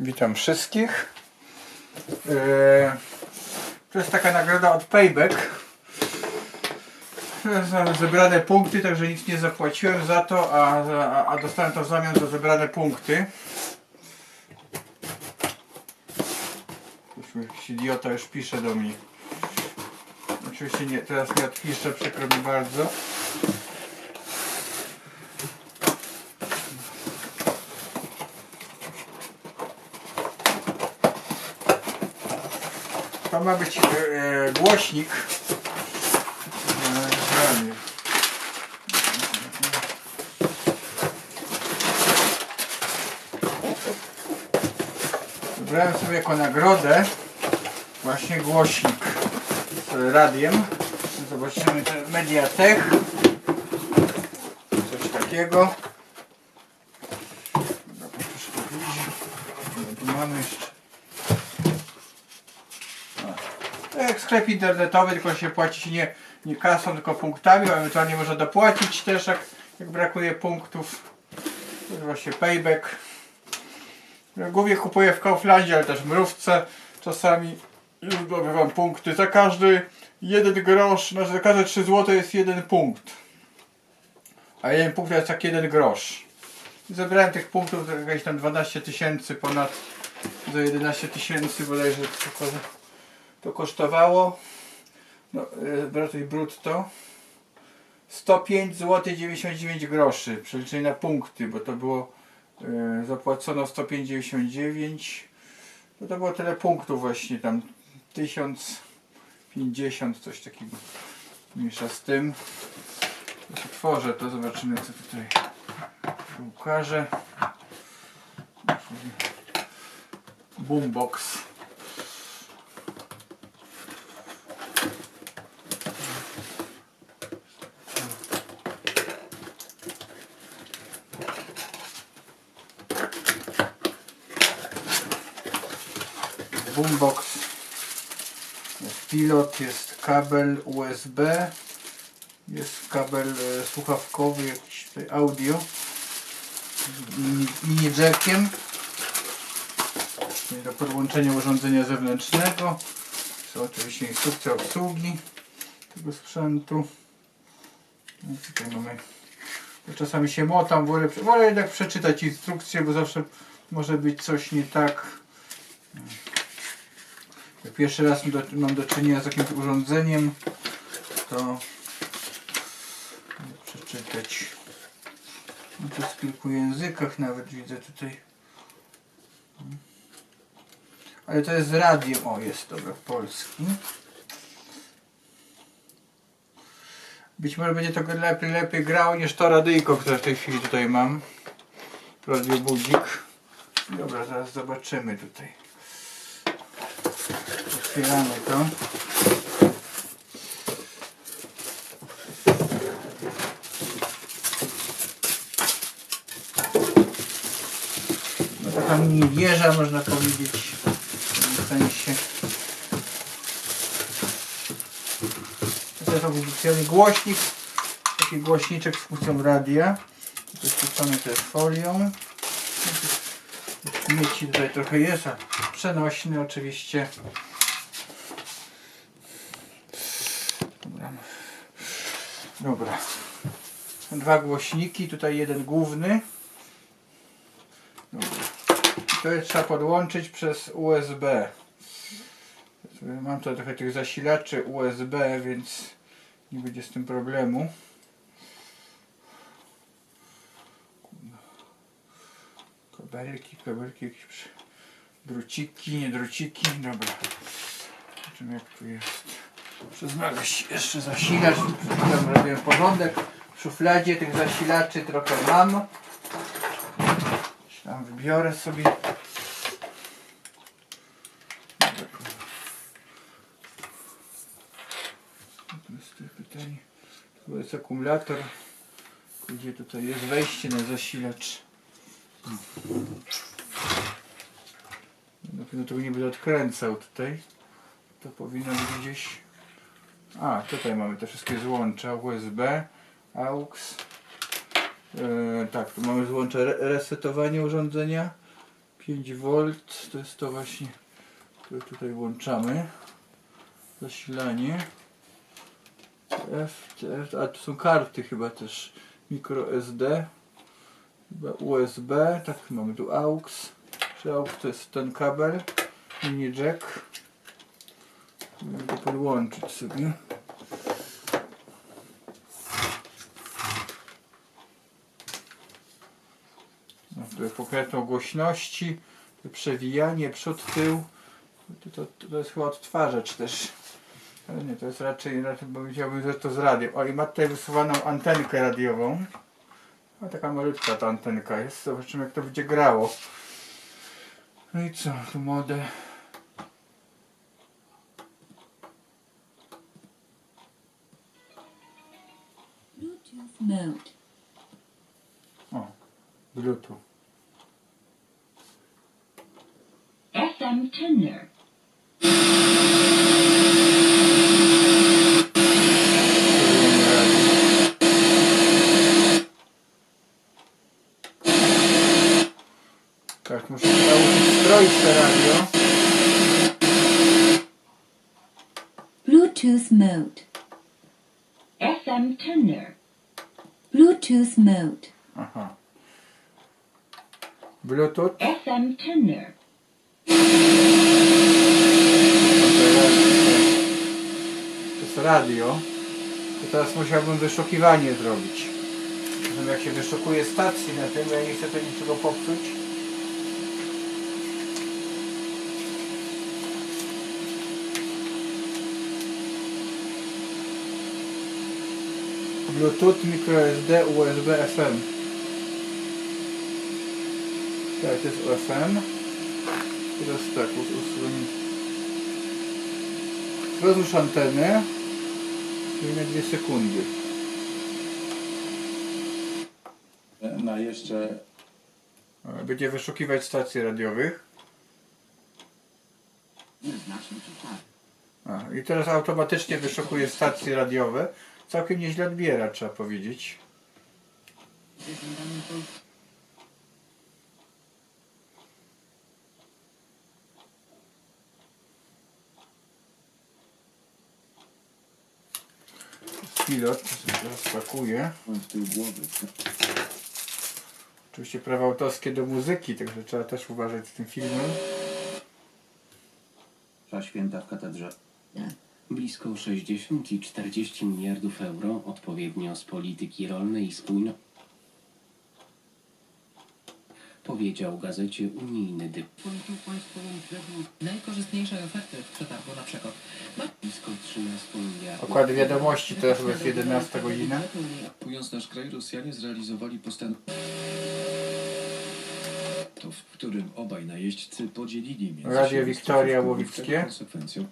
Witam wszystkich. Eee, To jest taka nagroda od Payback. Zebrane punkty, także nic nie zapłaciłem za to, a, a, a dostałem to w zamian za zebrane punkty. Jakiś idiota już pisze do mnie. Oczywiście nie, teraz nie odpiszę, przykro mi bardzo. To ma być e, głośnik. E. Wybrałem sobie jako nagrodę właśnie głośnik z radiem. Zobaczymy Mediatek. Coś takiego. Mamy jeszcze. To jak sklep internetowy, tylko się płaci nie, nie kasą, tylko punktami, a ewentualnie można dopłacić też, jak, jak brakuje punktów. Jest właśnie payback. Głównie kupuję w Kauflandzie, ale też w Mrówce. Czasami zdobywam punkty. Za każdy jeden grosz, znaczy za każde 3 zł jest jeden punkt. A jeden punkt to jest jak jeden grosz. Zebrałem tych punktów jakieś tam 12 tysięcy ponad za 11 tysięcy bodajże tylko to kosztowało no, e, brutto i brutto 105 zł 99 groszy. Przeliczenie na punkty bo to było e, zapłacono 105,99 no to było tyle punktów właśnie tam. 1050 coś takiego. Mniejsza z tym. Otworzę to zobaczymy co tutaj się ukaże. Boombox jest pilot, jest kabel USB jest kabel e, słuchawkowy jakiś tutaj audio mini, jackiem. Do podłączenia urządzenia zewnętrznego. Są oczywiście instrukcja obsługi tego sprzętu. No, tutaj mamy czasami się motam, wolę, wolę jednak przeczytać instrukcję, bo zawsze może być coś nie tak jak pierwszy raz mam do czynienia z jakimś urządzeniem, to przeczytać. No to w kilku językach nawet widzę tutaj. Ale to jest z radiem. O, jest dobra, polski. Być może będzie to lepiej, lepiej grało niż to radyjko, które w tej chwili tutaj mam. Radio Budzik. Dobra, zaraz zobaczymy tutaj. Otwieramy to. No taka mini wieża można powiedzieć w tym sensie. To jest oficjalny głośnik, taki głośniczek z funkcją radia. Zaświecony też folią. Śmieci tutaj trochę jest, a przenośny oczywiście. Dobra. Dwa głośniki, tutaj jeden główny. Dobra. To jest trzeba podłączyć przez USB. Mam tutaj trochę tych zasilaczy USB, więc nie będzie z tym problemu. Kabelki, kabelki, jakieś druciki, nie druciki, dobra. Zobaczymy jak tu jest. Znaleźć jeszcze zasilacz. Tam robię porządek. W szufladzie tych zasilaczy trochę mam. Tam wybiorę sobie. To jest to pytanie. Tu jest akumulator. Gdzie tutaj jest wejście na zasilacz. Na pewno tego nie będę odkręcał tutaj. To powinno być gdzieś. A, tutaj mamy te wszystkie złącza USB, AUX. E, tak, tu mamy złącze re resetowanie urządzenia. 5V to jest to właśnie, które tutaj włączamy. Zasilanie. F, a tu są karty chyba też. Micro SD. Chyba USB. Tak, mamy tu AUX. Czy AUX to jest ten kabel. Mini jack. Mogę podłączyć sobie. Konkretną głośności, przewijanie, przód, tył. To, to, to jest chyba odtwarzacz też. Ale nie, to jest raczej, raczej powiedziałbym, że to z radiem. O i ma tutaj wysuwaną antenkę radiową. A taka malutka ta antenka jest. Zobaczymy jak to będzie grało. No i co, tu modę. Bluetooth mode. O, Bluetooth. FM tuner. Tak, muszę nauczyć stroić to radio. Bluetooth mode. FM tuner. Bluetooth mode. Aha. Bluetooth. FM tuner. To jest radio. To teraz musiałbym wyszukiwanie zrobić. Zatem jak się wyszukuje stacji na tym, ja nie chcę tu niczego popsuć. Bluetooth, microSD, USB, FM. Tak, to jest UFM. Teraz tak, us- usuń. Rozłóż antenę. Czyli na 2 sekundy. na jeszcze Będzie wyszukiwać stacji radiowych. znacznie czy tak. A, I teraz automatycznie wyszukuje stacje radiowe. Całkiem nieźle odbiera, trzeba powiedzieć. Pilot rozpakuje. Mam w tył głowy. Oczywiście prawa autorskie do muzyki, także trzeba też uważać z tym filmem. Msza święta w katedrze. Blisko 60 i 40 miliardów euro odpowiednio z polityki rolnej i spójności. Powiedział gazecie unijny dyp. Polityką państwową według najkorzystniejszej oferty w przetargu na przykład. Ma Blisko 13 Okład wiadomości teraz chyba jest 11 godzina. Atakując nasz kraj, Rosjanie zrealizowali postanowienie, to w którym obaj najeźdźcy podzielili między Radio Wiktoria Łowickie. Konsekwencją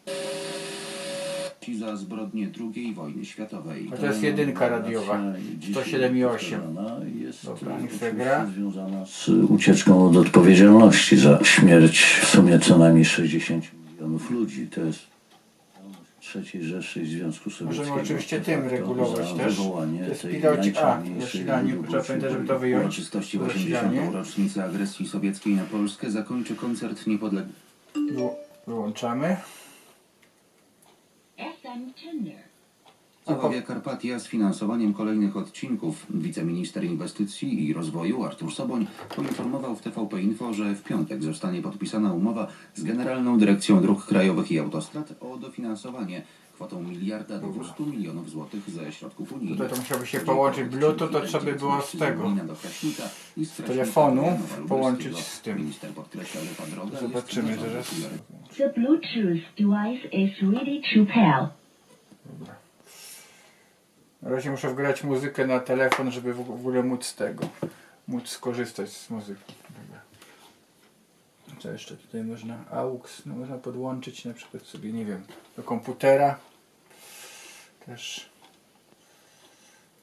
za zbrodnie II wojny światowej. A to jest jedynka radiowa. 107,8. Dobra, niech se gra. Związana z ucieczką od odpowiedzialności za śmierć w sumie co najmniej 60 milionów ludzi. To jest trzeciej Rzeszy i Związku Sowieckiego. Możemy oczywiście tym regulować za też. wywołanie To jest tej piloci- a, najczarniejszej zasilanie, lubuści trzeba pamiętać, żeby to wyjąć. Uroczystości w Zasilanie. 80. rocznicę agresji sowieckiej na Polskę zakończy koncert niepodległości. Wy- Wyłączamy. FM tuner. Załawia Karpatia z finansowaniem kolejnych odcinków. Wiceminister Inwestycji i Rozwoju Artur Soboń poinformował w TVP Info, że w piątek zostanie podpisana umowa z Generalną Dyrekcją Dróg Krajowych i Autostrad o dofinansowanie kwotą miliarda 200 milionów złotych ze środków unijnych. Tutaj to musiałby się połączyć Bluetooth, to trzeba by było z tego. Telefonu połączyć z tym. Minister podkreśla, że ta droga Zobaczymy jest teraz. The Bluetooth device is ready to pair. Na razie muszę wgrać muzykę na telefon, żeby w ogóle móc z tego, móc skorzystać z muzyki. Co jeszcze tutaj można? AUX, no można podłączyć na przykład sobie, nie wiem, do komputera. Też.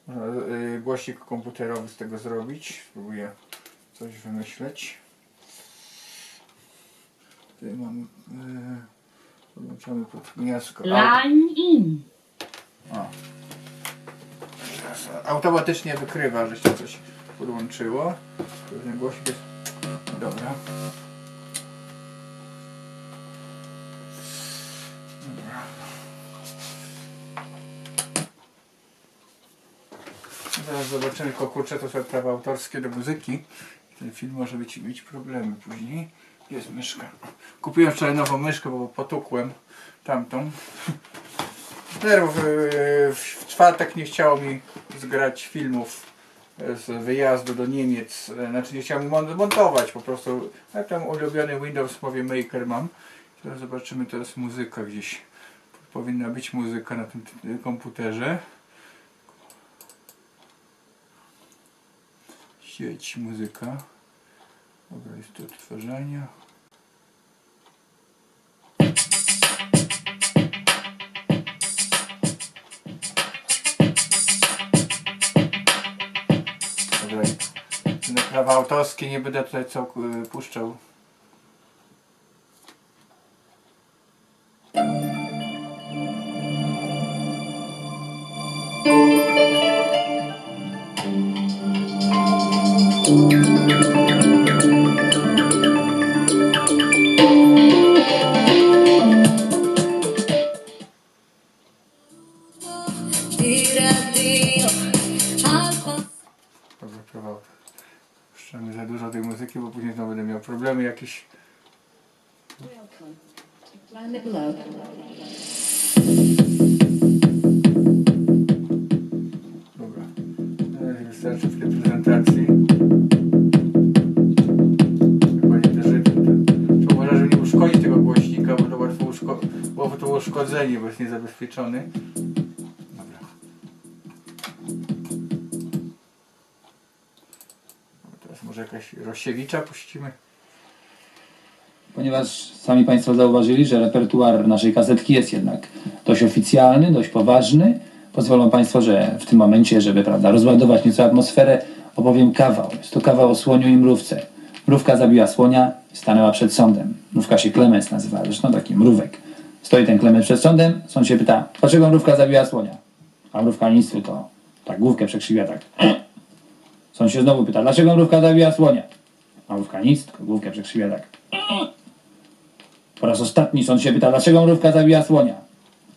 Można y, głośnik komputerowy z tego zrobić. Spróbuję coś wymyśleć. Tutaj mamy, y, podłączamy pod gniazdko. Line in. o automatycznie wykrywa, że się coś podłączyło. Pewnie głośnik jest... Dobra. Dobra. Zobaczymy, tylko kurczę, to są prawa autorskie do muzyki. Ten film może być, mieć problemy później. Jest myszka. Kupiłem wczoraj nową myszkę, bo potukłem tamtą. Nerwów, yy, w czwartek nie chciało mi zgrać filmów z wyjazdu do Niemiec. E, Znaczy nie chciałem mon- montować po prostu. Ja tam ulubiony Windows Movie Maker mam. Teraz zobaczymy, jest muzyka gdzieś. Powinna być muzyka na tym t- komputerze. Sieć, muzyka. Dobra, jest do odtwarzania. Prawa autorskie nie będę tutaj co y, puszczał. Bo jest niezabezpieczony. Dobra. Teraz może jakaś rozsiewicza puścimy. ponieważ sami Państwo zauważyli, że repertuar naszej kasetki jest jednak dość oficjalny, dość poważny. Pozwolą Państwo, że w tym momencie, żeby prawda, rozładować nieco atmosferę, opowiem kawał. Jest to kawał o słoniu i mrówce. Mrówka zabiła słonia i stanęła przed sądem. Mrówka się Klemens nazywa, zresztą taki mrówek. Stoi ten Klemens przed sądem, sąd się pyta, dlaczego mrówka zabiła słonia? A mrówka nic, tylko tak główkę przekrzywia tak. Sąd się znowu pyta, dlaczego mrówka zabiła słonia? A mrówka nic, tylko główkę przekrzywia tak. Po raz ostatni sąd się pyta, dlaczego mrówka zabija słonia?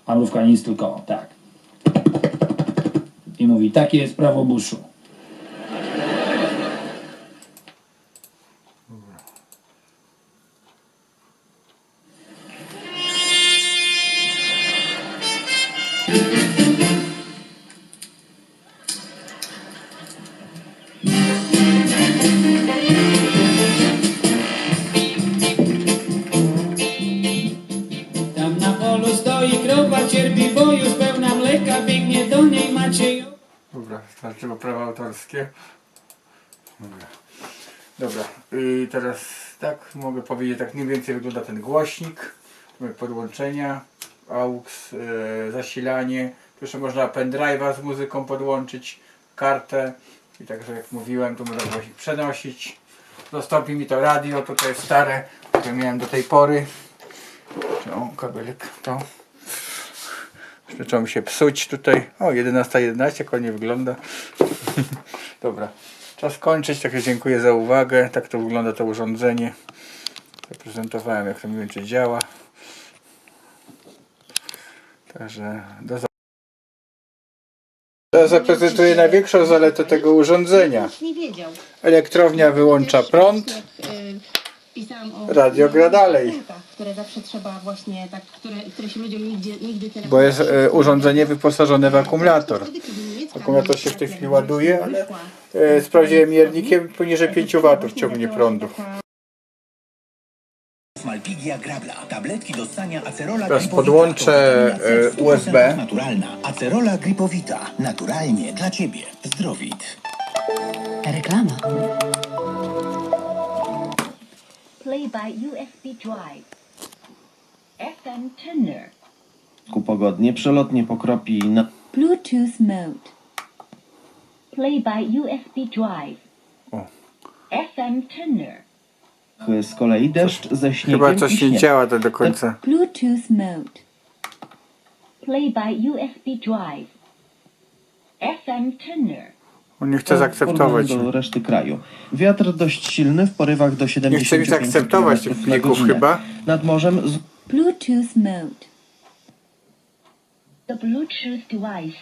A mrówka nic, tylko tak. I mówi, takie jest prawo buszu. Cierpi, bo już pełna mleka, biegnie do niej Maciej. Dobra, starczyło prawa autorskie. Dobra. Dobra, i teraz tak mogę powiedzieć, tak mniej więcej wygląda ten głośnik. Mamy podłączenia, AUX, e, zasilanie. Tu można pendrive'a z muzyką podłączyć, kartę. I także jak mówiłem, tu można głośnik przenosić. Dostąpi mi to radio, jest stare, które miałem do tej pory. O, kabelek, to. Zaczął mi się psuć tutaj. O, 11.11, 11, jak ładnie wygląda. Dobra, czas kończyć. Także dziękuję za uwagę. Tak to wygląda to urządzenie. Zaprezentowałem, jak to mniej więcej działa. Także do zobaczenia. Teraz zaprezentuję największą zaletę tego urządzenia. Elektrownia wyłącza prąd, y, pisałam o radio gra dalej. punktach, które zawsze trzeba właśnie tak, które, które się ludziom nigdy, nigdy tyle Bo jest e, urządzenie wyposażone w akumulator. Kiedy niemiecka Akumulator się w tej chwili ładuje, ale e, sprawdziłem miernikiem poniżej 5 W ciągnie prądu. Malpigia grabla. Tabletki do ssania Acerola Teraz podłączę, e, USB. 100% naturalna. Acerola Gripowita. Naturalnie dla Ciebie. Zdrowit. Reklama. Play by USB drive. FM tuner. ku pogodnie, przelotnie pokropi na Bluetooth mode. Play by USB drive. O. FM tuner. z kolei deszcz ze śniegiem Chyba coś nie działa to do końca. Bluetooth mode. Play by USB drive. FM tuner. On nie chce zaakceptować. do reszty kraju. Wiatr dość silny w porywach do 70 Nie chce mi zaakceptować tych plików chyba. Nad morzem z Bluetooth mode. The Bluetooth device.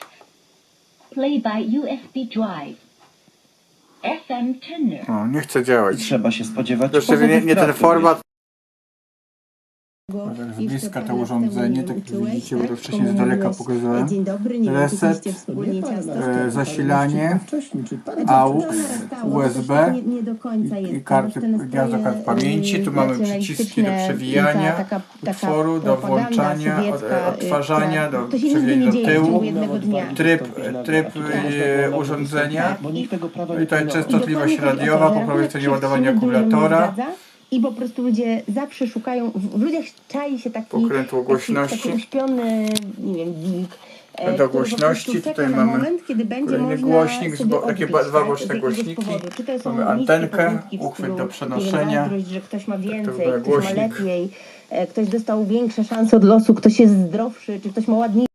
Play by USB drive. FM tuner. O, nie chce działać. Trzeba się spodziewać Zresztą nie, nie ten format. Bliska to urządzenie, tak jak widzicie, bo to tak? wcześniej z daleka pokazywałem. Reset. E, zasilanie, AUX, USB i- karty- gniazdo kart pamięci. Tu mamy przyciski do przewijania, utworu, do włączania, y, odtwarzania, do przewijania do tyłu. Tryb, tryb e, urządzenia. Bo nikt tego prawa No i pilnował. częstotliwość o radiowa to, po prawej stronie ładowania akumulatora. I po prostu ludzie zawsze szukają, w, w ludziach czai się taki, Pokrętło głośności. taki, taki uśpiony, nie wiem, geek. e, Do który po głośności, czeka tutaj na mamy moment, kiedy będzie kolejny można głośnik, sobie bo- takie odbić, dwa tak, boczne z jakiegoś głośniki. powodu. Czy to są Mamy niskie antenkę, w uchwyt stylu, do nie wiem, przenoszenia. zazdrość, że ktoś ma więcej, wygląda ktoś ma głośnik. lepiej, e, ktoś dostał większe szanse od losu, ktoś jest zdrowszy, czy ktoś ma ładniejszy